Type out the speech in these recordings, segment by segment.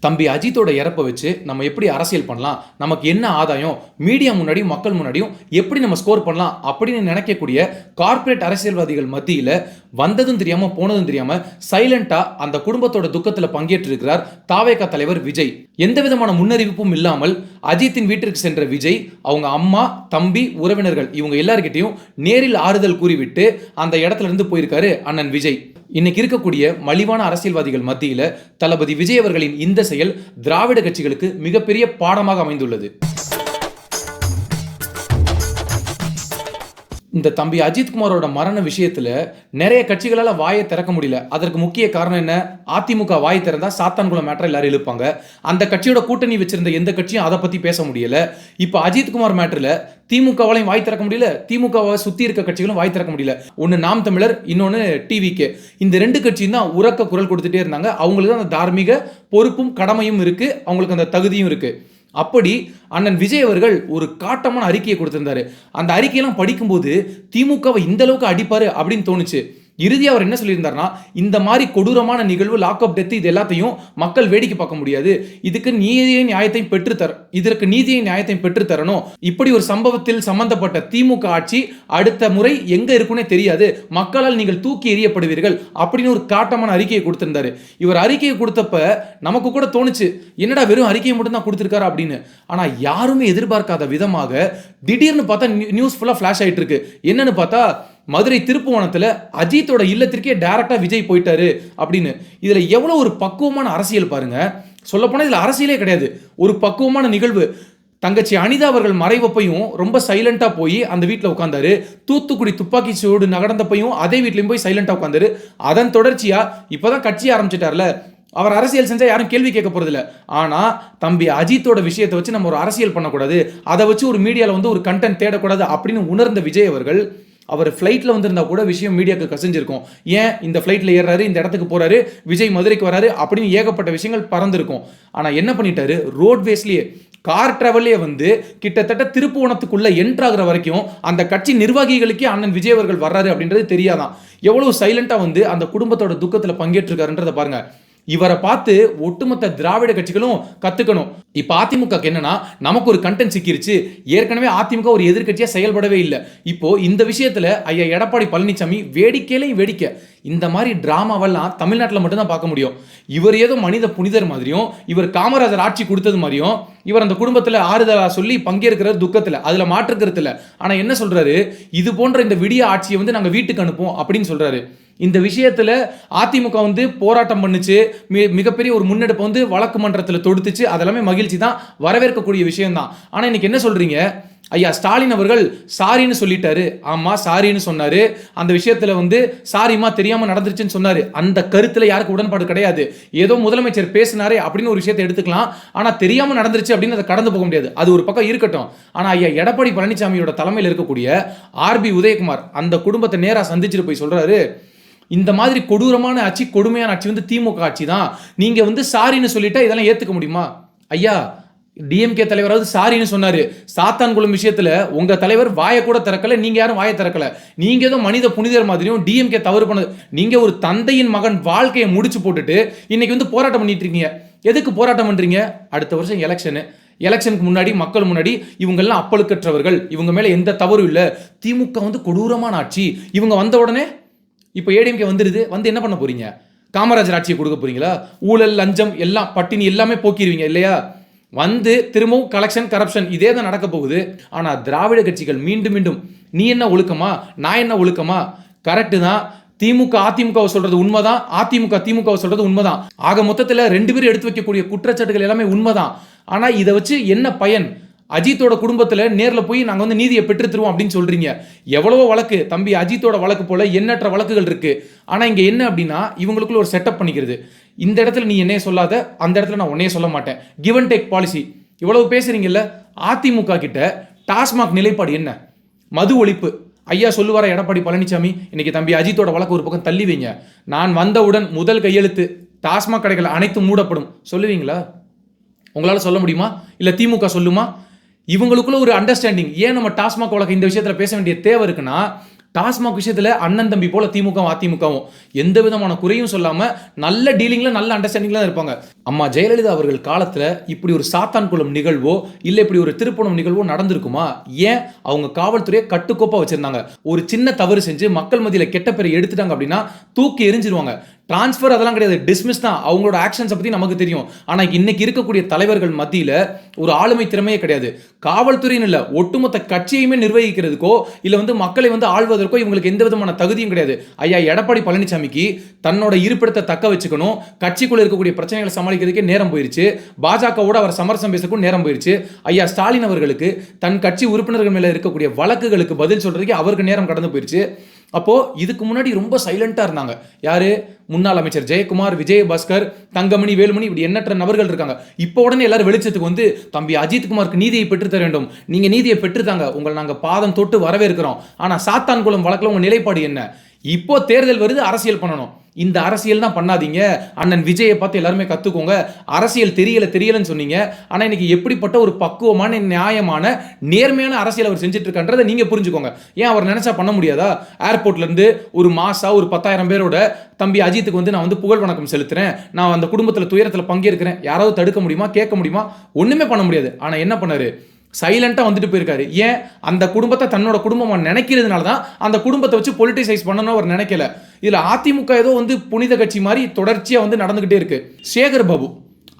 தம்பி அஜித்தோட இறப்பை வச்சு நம்ம எப்படி அரசியல் பண்ணலாம்? நமக்கு என்ன ஆதாயம்? மீடியா முன்னாடியும் மக்கள் முன்னாடியும் எப்படி நம்ம ஸ்கோர் பண்ணலாம்? அப்படின்னு நினைக்கக்கூடிய கார்ப்பரேட் அரசியல்வாதிகள் மத்தியில் வந்ததும் தெரியாமல் போனதும் தெரியாமல் சைலண்டாக அந்த குடும்பத்தோட துக்கத்தில் பங்கேற்றிருக்கிறார் தாவேகா தலைவர் விஜய். எந்த விதமான முன்னறிவிப்பும் இல்லாமல் அஜித்தின் வீட்டிற்கு சென்ற விஜய் அவங்க அம்மா தம்பி உறவினர்கள் இவங்க எல்லார்கிட்டையும் நேரில் ஆறுதல் கூறிவிட்டு அந்த இடத்துல இருந்து போயிருக்காரு அண்ணன் விஜய். இன்னைக்கு இருக்கக்கூடிய மலிவான அரசியல்வாதிகள் மத்தியில தளபதி விஜய் அவர்களின் இந்த செயல் திராவிட கட்சிகளுக்கு மிகப்பெரிய பாடமாக அமைந்துள்ளது. இந்த தம்பி அஜித்குமாரோட மரண விஷயத்துல நிறைய கட்சிகளால் வாயை திறக்க முடியல. அதற்கு முக்கிய காரணம் என்ன? அதிமுக வாய் திறந்தா சாத்தான்குளம் மேட்டர் எல்லாரும் இழுப்பாங்க. அந்த கட்சியோட கூட்டணி வச்சிருந்த எந்த கட்சியும் அதை பத்தி பேச முடியல. இப்போ அஜித்குமார் மேட்டர்ல திமுகவாலையும் வாய் திறக்க முடியல. திமுகவை சுத்தி இருக்க கட்சிகளும் வாய் திறக்க முடியல. ஒன்னு நாம் தமிழர் இன்னொன்னு டிவிக்கு இந்த ரெண்டு கட்சியும் தான் உறக்க குரல் கொடுத்துட்டே இருந்தாங்க. அவங்களுக்கு தான் அந்த தார்மீக பொறுப்பும் கடமையும் இருக்கு. அவங்களுக்கு அந்த தகுதியும் இருக்கு. அப்படி அண்ணன் விஜய் அவர்கள் ஒரு காட்டமான அறிக்கையை கொடுத்திருந்தாரு. அந்த அறிக்கையெல்லாம் படிக்கும்போது திமுகவை இந்த அளவுக்கு அடிப்பாரு அப்படின்னு தோணுச்சு. இறுதி அவர் என்ன சொல்லியிருந்தாருன்னா இந்த மாதிரி கொடூரமான நிகழ்வு லாக் அப் டெத் இது எல்லாத்தையும் மக்கள் வேடிக்கை பார்க்க முடியாது. இதுக்கு நீதியை நியாயத்தையும் பெற்றுத்தர இதற்கு நீதியை நியாயத்தையும் பெற்று தரணும். இப்படி ஒரு சம்பவத்தில் சம்பந்தப்பட்ட திமுக ஆட்சி அடுத்த முறை எங்க இருக்குன்னே தெரியாது. மக்களால் நீங்கள் தூக்கி எறியப்படுவீர்கள் அப்படின்னு ஒரு காட்டமான அறிக்கையை கொடுத்திருந்தாரு. இவர் அறிக்கையை கொடுத்தப்ப நமக்கு கூட தோணுச்சு என்னடா வெறும் அறிக்கையை மட்டும் தான் கொடுத்திருக்காரு அப்படின்னு. ஆனா யாருமே எதிர்பார்க்காத விதமாக திடீர்னு பார்த்தா நியூஸ் ஃபுல்லா ஃபிளாஷ் ஆயிட்டு இருக்கு. என்னன்னு பார்த்தா மதுரை திருப்புவனத்தில் அஜித்தோட இல்லத்திற்கே டேரெக்டாக விஜய் போயிட்டாரு அப்படின்னு. இதில் எவ்வளோ ஒரு பக்குவமான அரசியல் பாருங்கள் சொல்லப்போனால் இதில் அரசியலே கிடையாது. ஒரு பக்குவமான நிகழ்வு. தங்கச்சி அனிதா அவர்கள் மறைவப்பையும் ரொம்ப சைலண்ட்டாக போய் அந்த வீட்டில் உட்காந்தாரு தூத்துக்குடி துப்பாக்கி சூடு நடந்தப்பையும் அதே வீட்லேயும் போய் சைலண்ட்டாக உட்காந்தாரு அதன் தொடர்ச்சியாக இப்போ தான் கட்சி ஆரம்பிச்சிட்டார்ல. அவர் அரசியல் செஞ்சால் யாரும் கேள்வி கேட்க போகிறதில்ல ஆனால் தம்பி அஜித்தோட விஷயத்தை வச்சு நம்ம ஒரு அரசியல் பண்ணக்கூடாது. அதை வச்சு ஒரு மீடியாவில் வந்து ஒரு கண்டென்ட் தேடக்கூடாது அப்படின்னு உணர்ந்த விஜய் அவர்கள் அவர் ஃப்ளைட்டில் வந்திருந்தா கூட விஷயம் மீடியாவுக்கு கசிஞ்சிருக்கும். ஏன்? இந்த ஃப்ளைட்டில் ஏறுறாரு இந்த இடத்துக்கு போகிறாரு விஜய் மதுரைக்கு வராரு அப்படின்னு ஏகப்பட்ட விஷயங்கள் பறந்துருக்கும். ஆனால் என்ன பண்ணிட்டாரு? ரோட்வேஸ்லேயே கார் டிராவல்லே வந்து கிட்டத்தட்ட திருப்புவனத்துக்குள்ள என்ட்ராகிற வரைக்கும் அந்த கட்சி நிர்வாகிகளுக்கே அண்ணன் விஜய் அவர்கள் வர்றாரு அப்படின்றது தெரியாதான். எவ்வளவு சைலண்டாக வந்து அந்த குடும்பத்தோட துக்கத்தில் பங்கேற்றிருக்காருன்றதை பாருங்கள் இவரை பார்த்து ஒட்டுமொத்த திராவிட கட்சிகளும் கத்துக்கணும். இப்ப அதிமுக என்னன்னா நமக்கு ஒரு கண்டென்ட் சிக்கிருச்சு. ஏற்கனவே அதிமுக ஒரு எதிர்க்கட்சியா செயல்படவே இல்லை. இப்போ இந்த விஷயத்துல ஐயா எடப்பாடி பழனிசாமி வேடிக்கையிலையும் வேடிக்கை. இந்த மாதிரி டிராமாவெல்லாம் தமிழ்நாட்டில் மட்டும்தான் பார்க்க முடியும். இவர் ஏதோ மனித புனிதர் மாதிரியும் இவர் காமராஜர் ஆட்சி கொடுத்தது மாதிரியும் இவர் அந்த குடும்பத்தில் ஆறுதலாக சொல்லி பங்கேற்கிற துக்கத்தில் அதில் மாற்றுக்கிறது இல்லை ஆனால் என்ன சொல்கிறாரு இது போன்ற இந்த விடிய ஆட்சியை வந்து நாங்கள் வீட்டுக்கு அனுப்போம் அப்படின்னு சொல்கிறாரு இந்த விஷயத்தில் அதிமுக வந்து போராட்டம் பண்ணுச்சு. மி- மிகப்பெரிய ஒரு முன்னெடுப்பை வந்து வழக்கு மன்றத்தில் தொடுத்துச்சு. அதெல்லாமே மகிழ்ச்சி தான். வரவேற்கக்கூடிய விஷயம்தான் ஆனால் இன்றைக்கி என்ன சொல்கிறீங்க ஐயா ஸ்டாலின் அவர்கள் சாரின்னு சொல்லிட்டாரு. ஆமாம் சாரின்னு சொன்னார். அந்த விஷயத்தில் வந்து சாரிமா தெரியாமல் நடந்துருச்சுன்னு சொன்னார். அந்த கருத்தில் யாருக்கு உடன்பாடு கிடையாது. ஏதோ முதலமைச்சர் பேசினாரே அப்படின்னு ஒரு விஷயத்தை எடுத்துக்கலாம். ஆனால் தெரியாமல் நடந்துருச்சு அப்படின்னு அதை கடந்து போக முடியாது. அது ஒரு பக்கம் இருக்கட்டும். ஆனால் ஐயா எடப்பாடி பழனிசாமியோட தலைமையில் இருக்கக்கூடிய ஆர்பி உதயகுமார் அந்த குடும்பத்தை நேராக சந்திச்சுட்டு போய் சொல்கிறாரு இந்த மாதிரி கொடூரமான ஆட்சி கொடுமையான ஆட்சி வந்து திமுக ஆட்சி தான் நீங்கள் வந்து சாரின்னு சொல்லிட்டா இதெல்லாம் ஏற்றுக்க முடியுமா? ஐயா டிஎம்கே தலைவராவது சாரின்னு சொன்னார். சாத்தான்குளம் விஷயத்தில் உங்கள் தலைவர் வாயை கூட திறக்கல நீங்கள் யாரும் வாயை திறக்கல. நீங்கள் ஏதோ மனித புனிதர் மாதிரியும் டிஎம்கே தவறு பண்ணது நீங்கள் ஒரு தந்தையின் மகன் வாழ்க்கையை முடிச்சு போட்டுட்டு இன்னைக்கு வந்து போராட்டம் பண்ணிட்டு இருக்கீங்க. எதுக்கு போராட்டம் பண்ணுறீங்க அடுத்த வருஷம் எலெக்ஷனு எலெக்ஷனுக்கு முன்னாடி மக்கள் முன்னாடி இவங்கெல்லாம் அப்பழுக்கற்றவர்கள். இவங்க மேலே எந்த தவறும் இல்லை. திமுக வந்து கொடூரமான ஆட்சி. இவங்க வந்த உடனே இப்போ ஏடிஎம்கே வந்துடுது வந்து என்ன பண்ண போறீங்க? காமராஜர் ஆட்சியை கொடுக்க போறீங்களா? ஊழல் லஞ்சம் எல்லாம் பட்டினி எல்லாமே போக்கிடுவீங்க இல்லையா? வந்து திரும்பவும் கலெக்ஷன் கரப்ஷன் இதே தான் நடக்க போகுது. ஆனால் திராவிட கட்சிகள் மீண்டும் மீண்டும் நீ என்ன ஒழுக்கமா நான் என்ன ஒழுக்கமா? கரெக்டு தான். திமுக அதிமுகவை சொல்றது உண்மைதான். அதிமுக திமுகவை சொல்றது உண்மைதான். ஆக மொத்தத்தில் ரெண்டு பேரும் எடுத்து வைக்கக்கூடிய குற்றச்சாட்டுகள் எல்லாமே உண்மைதான். ஆனால் இதை வச்சு என்ன பயன்? அஜித்தோட குடும்பத்தில் நேரில் போய் நாங்கள் வந்து நீதியை பெற்று தருவோம் அப்படின்னு சொல்கிறீங்க எவ்வளவோ வழக்கு தம்பி அஜித்தோட வழக்கு போல் எண்ணற்ற வழக்குகள் இருக்குது ஆனால் இங்கே என்ன அப்படின்னா இவங்களுக்குள்ள ஒரு செட்டப் பண்ணிக்கிறது. இந்த இடத்துல நீ என்னைய சொல்லாத அந்த இடத்துல நான் உன்னைய சொல்ல மாட்டேன். கிவ் அண்ட் டேக் பாலிசி இவ்வளவு பேசுகிறீங்கல்ல அதிமுக கிட்ட டாஸ்மாக் நிலைப்பாடு என்ன? மது ஒழிப்பு. ஐயா சொல்லுவார எடப்பாடி பழனிசாமி இன்னைக்கு தம்பி அஜித்தோட வழக்கு ஒரு பக்கம் தள்ளி வைங்க. நான் வந்தவுடன் முதல் கையெழுத்து டாஸ்மாக் கடைகள் அனைத்தும் மூடப்படும். சொல்லுவீங்களா? உங்களால் சொல்ல முடியுமா? இல்லை திமுக சொல்லுமா? இவங்களுக்குள்ள ஒரு அண்டர்ஸ்டாண்டிங் ஏன் நம்ம டாஸ்மாக் வழக்கு இந்த விஷயத்தில் பேச வேண்டிய தேவை இருக்குன்னா டாஸ்மாக் விஷயத்தில் அண்ணன் தம்பி போல திமுகவும் அதிமுகவும் எந்த விதமான குறையும் சொல்லாமல் நல்ல டீலிங்கில் நல்ல அண்டர்ஸ்டாண்டிங்லாம் இருப்பாங்க. அம்மா ஜெயலலிதா அவர்கள் காலத்தில் இப்படி ஒரு சாத்தான்குளம் நிகழ்வோ இல்லை இப்படி ஒரு திருப்பணம் நிகழ்வோ நடந்திருக்குமா? ஏன் அவங்க காவல்துறையை கட்டுக்கோப்பாக வச்சுருந்தாங்க? ஒரு சின்ன தவறு செஞ்சு மக்கள் மதியில் கெட்ட பேரை எடுத்துட்டாங்க அப்படின்னா தூக்கி எரிஞ்சிருவாங்க. டிரான்ஸ்ஃபர் அதெல்லாம் கிடையாது. டிஸ்மிஸ் தான். அவங்களோட ஆக்ஷன்ஸை பற்றி நமக்கு தெரியும். ஆனால் இன்னைக்கு இருக்கக்கூடிய தலைவர்கள் மத்தியில் ஒரு ஆளுமை திறமையே கிடையாது. காவல்துறைன்னு இல்லை ஒட்டுமொத்த கட்சியுமே நிர்வகிக்கிறதுக்கோ இல்லை வந்து மக்களை வந்து ஆள்வதற்கோ இவங்களுக்கு எந்த விதமான தகுதியும் கிடையாது. ஐயா எடப்பாடி பழனிசாமிக்கு தன்னோட இருப்பிடத்தை தக்க வச்சுக்கணும். கட்சிக்குள்ள இருக்கக்கூடிய பிரச்சனைகளை சமாளிக்கிறதுக்கே நேரம் போயிருச்சு. பாஜகவோட அவர் சமரசம் பேசக்கும் நேரம் போயிருச்சு. ஐயா ஸ்டாலின் அவர்களுக்கு தன் கட்சி உறுப்பினர்கள் மேலே இருக்கக்கூடிய வழக்குகளுக்கு பதில் சொல்றதுக்கே அவருக்கு நேரம் கடந்து போயிருச்சு. அப்போ இதுக்கு முன்னாடி ரொம்ப சைலண்ட்டாக இருந்தாங்க. யார்? முன்னாள் அமைச்சர் ஜெயக்குமார் விஜயபாஸ்கர் தங்கமணி வேலுமணி இப்படி எண்ணற்ற நபர்கள் இருக்காங்க. இப்போ உடனே எல்லாரும் வெளிச்சத்துக்கு வந்து தம்பி அஜித்குமாருக்கு நீதியை பெற்றுத்தர வேண்டும். நீங்கள் நீதியை பெற்றுத்தாங்க. உங்களை நாங்கள் பாதம் தொட்டு வரவேற்கிறோம். ஆனால் சாத்தான்குளம் வழக்கில் உங்கள் நிலைப்பாடு என்ன? இப்போ தேர்தல் வருது அரசியல் பண்ணணும். இந்த அரசியல் தான் பண்ணாதீங்க. அண்ணன் விஜயை பார்த்து எல்லாருமே கற்றுக்கோங்க அரசியல் தெரியல தெரியலன்னு சொன்னீங்க. ஆனால் இன்னைக்கு எப்படிப்பட்ட ஒரு பக்குவமான நியாயமான நேர்மையான அரசியல் அவர் செஞ்சுட்டு இருக்கான்றதை நீங்கள் புரிஞ்சுக்கோங்க. ஏன் அவர் நினச்சா பண்ண முடியாதா? ஏர்போர்ட்லேருந்து ஒரு மாதம் ஒரு பத்தாயிரம் பேரோட தம்பி அஜித்துக்கு வந்து நான் வந்து புகழ் வணக்கம் செலுத்துறேன். நான் அந்த குடும்பத்தில் துயரத்தில் பங்கேற்கிறேன். யாராவது தடுக்க முடியுமா? கேட்க முடியுமா? ஒன்றுமே பண்ண முடியாது. ஆனால் என்ன பண்ணார்? சைலண்ட்டாக வந்துட்டு போயிருக்காரு. ஏன்? அந்த குடும்பத்தை தன்னோட குடும்பமாக நினைக்கிறதுனால தான் அந்த குடும்பத்தை வச்சு பொலிட்டிசைஸ் பண்ணணும்னு அவர் நினைக்கல. இதில் அதிமுக ஏதோ வந்து புனித கட்சி மாதிரி தொடர்ச்சியாக வந்து நடந்துகிட்டே இருக்கு. சேகர் பாபு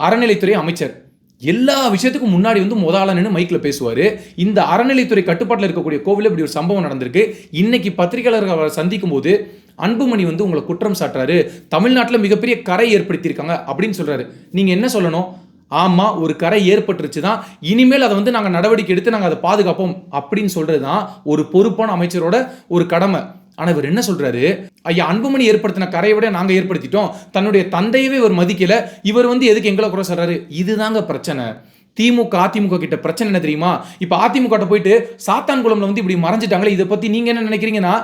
அறநிலைத்துறை அமைச்சர். எல்லா விஷயத்துக்கும் முன்னாடி வந்து முதல்ல நின்று மைக்கில் பேசுவார். இந்த அறநிலைத்துறை கட்டுப்பாட்டில் இருக்கக்கூடிய கோவிலில் இப்படி ஒரு சம்பவம் நடந்திருக்கு. இன்னைக்கு பத்திரிகையாளர்கள் அவரை சந்திக்கும் போது அன்புமணி வந்து உங்களை குற்றம் சாட்டுறாரு. தமிழ்நாட்டில் மிகப்பெரிய கரை ஏற்படுத்தியிருக்காங்க அப்படின்னு சொல்கிறாரு நீங்கள் என்ன சொல்லணும்? ஆமாம் ஒரு கரை ஏற்பட்டுருச்சு தான் இனிமேல் அதை வந்து நாங்கள் நடவடிக்கை எடுத்து நாங்கள் அதை பாதுகாப்போம் அப்படின்னு சொல்கிறது தான் ஒரு பொறுப்பான அமைச்சரோட ஒரு கடமை. ஆனால் இவர் என்ன சொல்கிறாரு ஐயா அன்புமணி ஏற்படுத்தின கரையை விட நாங்கள் ஏற்படுத்திட்டோம். தன்னுடைய தந்தையவே இவர் மதிக்கல. இவர் வந்து எதுக்கு எங்களை குறை சொல்கிறாரு இதுதாங்க பிரச்சனை. திமுக அதிமுக கிட்ட பிரச்சனை என்ன தெரியுமா? இப்போ அதிமுக கிட்ட போயிட்டு சாத்தான்குளம்ல வந்து இப்படி மறைஞ்சிட்டாங்களே இதை பத்தி நீங்க என்ன நினைக்கிறீங்கன்னா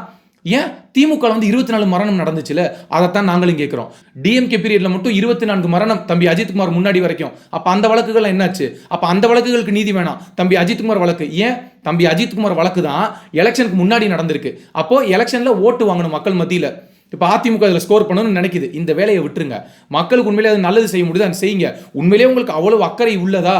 ஏன்? திமுக வந்து இருபத்தி நாலு மரணம் நடந்துச்சுல? அதைத்தான் நாங்களும் கேட்குறோம் டிஎம்கே பீரியடில் மட்டும் இருபத்தி நான்கு மரணம் தம்பி அஜித்குமார் முன்னாடி வரைக்கும். அப்போ அந்த வழக்குகள் என்னாச்சு? அப்போ அந்த வழக்குகளுக்கு நீதி வேணாம். தம்பி அஜித்குமார் வழக்கு. ஏன்? தம்பி அஜித்குமார் வழக்கு தான் எலெக்ஷனுக்கு முன்னாடி நடந்திருக்கு. அப்போது எலெக்ஷனில் ஓட்டு வாங்கணும் மக்கள் மத்தியில். இப்போ அதிமுக அதில் ஸ்கோர் பண்ணணும்னு நினைக்குது. இந்த வேலையை விட்டுருங்க. மக்களுக்கு உண்மையிலே அது நல்லது செய்ய முடியுது அதை செய்யுங்க. உண்மையிலேயே உங்களுக்கு அவ்வளவு அக்கறை உள்ளதா?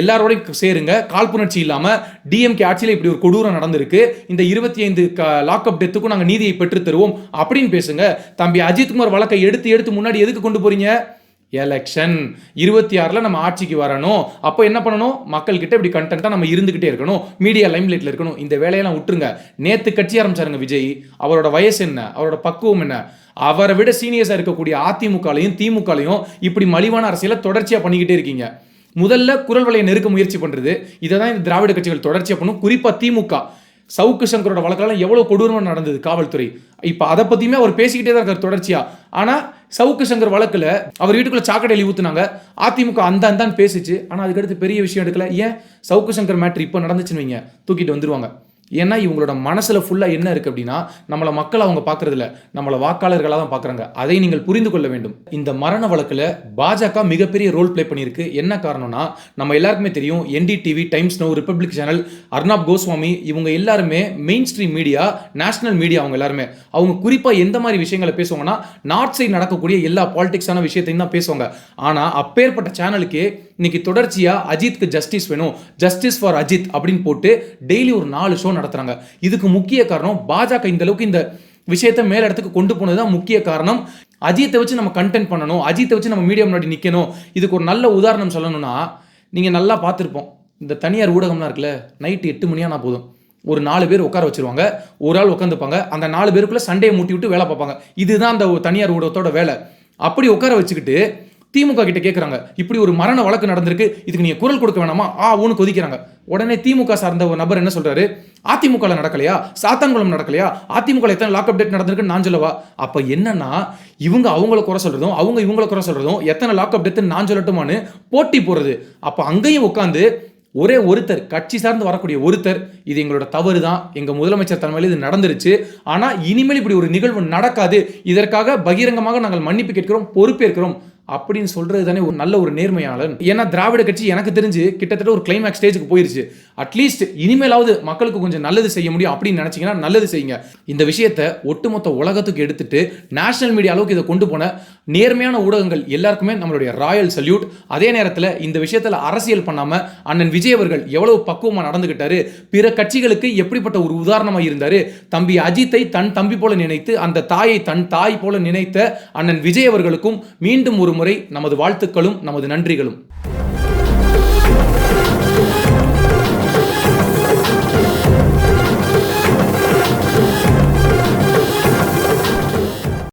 எல்லாரோடையும் சேருங்க. காழ்ப்புணர்ச்சி இல்லாமல் டிஎம்கே ஆட்சியில் இப்படி ஒரு கொடூரம் நடந்திருக்கு. இந்த இருபத்தி ஐந்து லாக்அப் டெத்துக்கும் நாங்கள் நீதியை பெற்று தருவோம் அப்படின்னு பேசுங்க. தம்பி அஜித்குமார் வழக்கை எடுத்து எடுத்து முன்னாடி எதுக்கு கொண்டு போறீங்க? எலெக்ஷன் இருபத்தி ஆறில் நம்ம ஆட்சிக்கு வரணும். அப்போ என்ன பண்ணணும்? மக்கள்கிட்ட இப்படி கண்டென்ட்டாக நம்ம இருந்துக்கிட்டே இருக்கணும். மீடியா லைம்லைட்டில் இருக்கணும். இந்த வேலையெல்லாம் விட்டுருங்க. நேற்று கட்சி ஆரம்பிச்சாருங்க விஜய். அவரோட வயசு என்ன? அவரோட பக்குவம் என்ன? அவரை விட சீனியர்ஸாக இருக்கக்கூடிய அதிமுகலையும் திமுகலையும் இப்படி மலிவான அரசியலை தொடர்ச்சியாக பண்ணிக்கிட்டே இருக்கீங்க. முதல்ல குரல் வலையை நெருக்க முயற்சி பண்ணுறது இதை தான் இந்த திராவிட கட்சிகள் தொடர்ச்சியாக பண்ணும். குறிப்பாக திமுக. சவுக்கு சங்கரோட வழக்கெல்லாம் எவ்வளோ கொடூரமாக நடந்தது காவல்துறை. இப்போ அதை பற்றியுமே அவர் பேசிக்கிட்டே தான் இருக்கார் தொடர்ச்சியாக ஆனால் சவுக்கு சங்கர் வழக்கில் அவர் வீட்டுக்குள்ளே சாக்கடை எழுதி அதிமுக அந்த அந்தான் பேசிச்சு. ஆனால் அதுக்கடுத்து பெரிய விஷயம் எடுக்கல. ஏன்? சவுக்கு சங்கர் மேட்ரு இப்போ நடந்துச்சுன்னு வைங்க. தூக்கிட்டு வந்துருவாங்க. ஏன்னா இவங்களோட மனசில் ஃபுல்லாக என்ன இருக்குது அப்படின்னா நம்மளை மக்கள் அவங்க பார்க்குறதில்ல நம்மளை வாக்காளர்களாக தான் பார்க்குறாங்க அதை நீங்கள் புரிந்து கொள்ள வேண்டும். இந்த மரண வழக்கில் பாஜக மிகப்பெரிய ரோல் ப்ளே பண்ணியிருக்கு. என்ன காரணம்னா நம்ம எல்லாருக்குமே தெரியும் NDTV Times Now Republic channel Arnab Goswami இவங்க எல்லாருமே mainstream media national media அவங்க எல்லாருமே. அவங்க குறிப்பாக எந்த மாதிரி விஷயங்களை பேசுவாங்கன்னா நார்த் சைடு நடக்கக்கூடிய எல்லா பாலிடிக்ஸான விஷயத்தையும் தான் பேசுவாங்க. ஆனால் அப்பேற்பட்ட சேனலுக்கு இன்னைக்கு தொடர்ச்சியாக அஜித்க்கு ஜஸ்டிஸ் வேணும் ஜஸ்டிஸ் ஃபார் அஜித் அப்படின்னு போட்டு டெய்லி ஒரு நாலு ஷோ நடத்துகிறாங்க இதுக்கு முக்கிய காரணம் பாஜக இந்த அளவுக்கு இந்த விஷயத்தை மேல இடத்துக்கு கொண்டு போனது தான் முக்கிய காரணம். அஜித்தை வச்சு நம்ம கண்டென்ட் பண்ணணும் அஜித்தை வச்சு நம்ம மீடியா முன்னாடி நிற்கணும் இதுக்கு ஒரு நல்ல உதாரணம் சொல்லணும்னா நீங்கள் நல்லா பார்த்துருப்போம். இந்த தனியார் ஊடகம்லாம் இருக்குல்ல நைட்டு எட்டு மணியானா போதும். ஒரு நாலு பேர் உட்கார வச்சிருவாங்க ஒரு ஆள் உட்காந்துப்பாங்க அந்த நாலு பேருக்குள்ளே சண்டையை மூட்டி விட்டு வேலை பார்ப்பாங்க. இதுதான் அந்த தனியார் ஊடகத்தோட வேலை. அப்படி உட்கார வச்சுக்கிட்டு திமுக கிட்ட கேட்குறாங்க இப்படி ஒரு மரண வழக்கு நடந்திருக்கு இதுக்கு நீங்கள் குரல் கொடுக்க வேணாமா? ஆ ஒன்று கொதிக்கிறாங்க. உடனே திமுக சார்ந்த ஒரு நபர் என்ன சொல்கிறாரு அதிமுகவில் நடக்கலையா? சாத்தான்குளம் நடக்கலையா? அதிமுக எத்தனை லாக் டேட் நடந்திருக்குன்னு நான் சொல்லவா? அப்போ என்னன்னா இவங்க அவங்கள குறை சொல்கிறதும் அவங்க இவங்கள குறை சொல்கிறதும் எத்தனை லாக் அப்டேட்னு நான் சொல்லட்டுமான்னு போட்டி போடுறது. அப்போ அங்கேயும் உட்காந்து ஒரே ஒருத்தர் கட்சி சார்ந்து வரக்கூடிய ஒருத்தர் இது எங்களோட தவறு தான் எங்கள் முதலமைச்சர் தலைமையில் இது நடந்துருச்சு. ஆனால் இனிமேல் இப்படி ஒரு நிகழ்வு நடக்காது. இதற்காக பகிரங்கமாக நாங்கள் மன்னிப்பு கேட்கிறோம் பொறுப்பேற்கிறோம். அப்படின்னு சொல்றது தானே ஒரு நல்ல ஒரு நேர்மையாளன். ஏன்னா திராவிட கட்சி எனக்கு தெரிஞ்சு கிட்டத்தட்ட ஒரு கிளைமேக்ஸ் ஸ்டேஜுக்கு போயிருச்சு. அட்லீஸ்ட் இனிமேலாவது மக்களுக்கு கொஞ்சம் நல்லது செய்ய முடியும் அப்படின்னு நினைச்சீங்கன்னா நல்லது செய்யுங்க. இந்த விஷயத்த ஒட்டுமொத்த உலகத்துக்கு எடுத்துட்டு நேஷனல் மீடியா அளவுக்கு இதை கொண்டு போன நேர்மையான ஊடகங்கள் எல்லாருக்குமே நம்மளுடைய ராயல் சல்யூட் அதே நேரத்தில் இந்த விஷயத்தில் அரசியல் பண்ணாம அண்ணன் விஜய் அவர்கள் எவ்வளவு பக்குவமாக நடந்துகிட்டாரு பிற கட்சிகளுக்கு எப்படிப்பட்ட ஒரு உதாரணமாக இருந்தார் தம்பி அஜித்தை தன் தம்பி போல நினைத்து அந்த தாயை தன் தாய் போல நினைத்த அண்ணன் விஜய் அவர்களுக்கும் மீண்டும் ஒரு முறை நமது வாழ்த்துக்களும் நமது நன்றிகளும்.